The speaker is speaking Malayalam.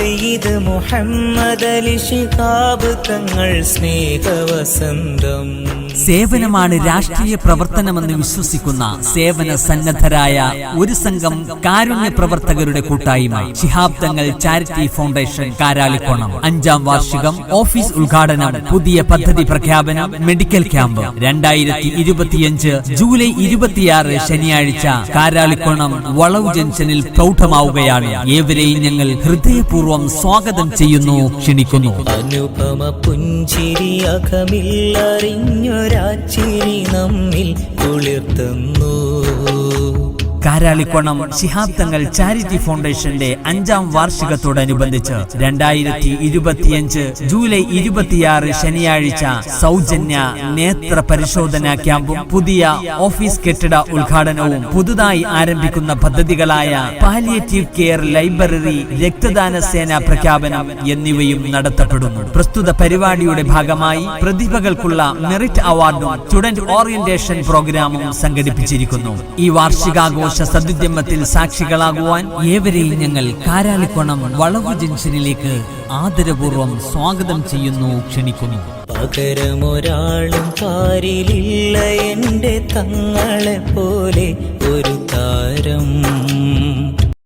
സെയ്ത് മുഹമ്മദ് അലി ശിഹാബ് തങ്ങൾ സ്നേഹവസന്തം. സേവനമാണ് രാഷ്ട്രീയ പ്രവർത്തനമെന്ന് വിശ്വസിക്കുന്ന സേവന സന്നദ്ധരായ ഒരു സംഘം കാരുണ്യ പ്രവർത്തകരുടെ കൂട്ടായ്മ. ശിഹാബ് തങ്ങൾ ചാരിറ്റി ഫൗണ്ടേഷൻ കാരാളിക്കോണം അഞ്ചാം വാർഷികം ഓഫീസ് ഉദ്ഘാടനം പുതിയ പദ്ധതി പ്രഖ്യാപനം മെഡിക്കൽ ക്യാമ്പ്. രണ്ടായിരത്തി ഇരുപത്തിയഞ്ച് ജൂലൈ ഇരുപത്തിയാറ് ശനിയാഴ്ച കാരാളിക്കോണം വളവ് ജംഗ്ഷനിൽ പ്രൗഢമാവുകയാണ്. ഏവരെയും ഞങ്ങൾ ഹൃദയപൂർവം സ്വാഗതം ചെയ്യുന്നു ക്ഷണിക്കുന്നു. അനുപമ പുഞ്ചിരി അഖമില്ലറിഞ്ഞൊരാച്ചിരി നമ്മിൽ കുളിർത്തുന്നു. കാരാളിക്കോണം ശിഹാബ് തങ്ങൾ ചാരിറ്റി ഫൗണ്ടേഷന്റെ അഞ്ചാം വാർഷികത്തോടനുബന്ധിച്ച് രണ്ടായിരത്തി ഇരുപത്തിയഞ്ച് ജൂലൈ ഇരുപത്തിയാറ് ശനിയാഴ്ച സൗജന്യ നേത്ര പരിശോധനാ ക്യാമ്പും പുതിയ ഓഫീസ് കെട്ടിട ഉദ്ഘാടനവും പുതുതായി ആരംഭിക്കുന്ന പദ്ധതികളായ പാലിയേറ്റീവ് കെയർ ലൈബ്രറി രക്തദാന സേന പ്രഖ്യാപനം എന്നിവയും നടത്തപ്പെടുന്നു. പ്രസ്തുത പരിപാടിയുടെ ഭാഗമായി പ്രതിഭകൾക്കുള്ള മെറിറ്റ് അവാർഡും സ്റ്റുഡന്റ് ഓറിയന്റേഷൻ പ്രോഗ്രാമും സംഘടിപ്പിച്ചിരിക്കുന്നു. ഈ വാർഷികാഘോഷ സദ്യുദ്യമത്തിൽ സാക്ഷികളാകുവാൻ ഏവരെയും ഞങ്ങൾ കാരാളിക്കോണം വളവ് ജംഗ്ഷനിലേക്ക് ആദരപൂർവം സ്വാഗതം ചെയ്യുന്നു ക്ഷണിക്കുന്നു. പകരമൊരാളും കാരിലില്ല തങ്ങളെ പോലെ ഒരു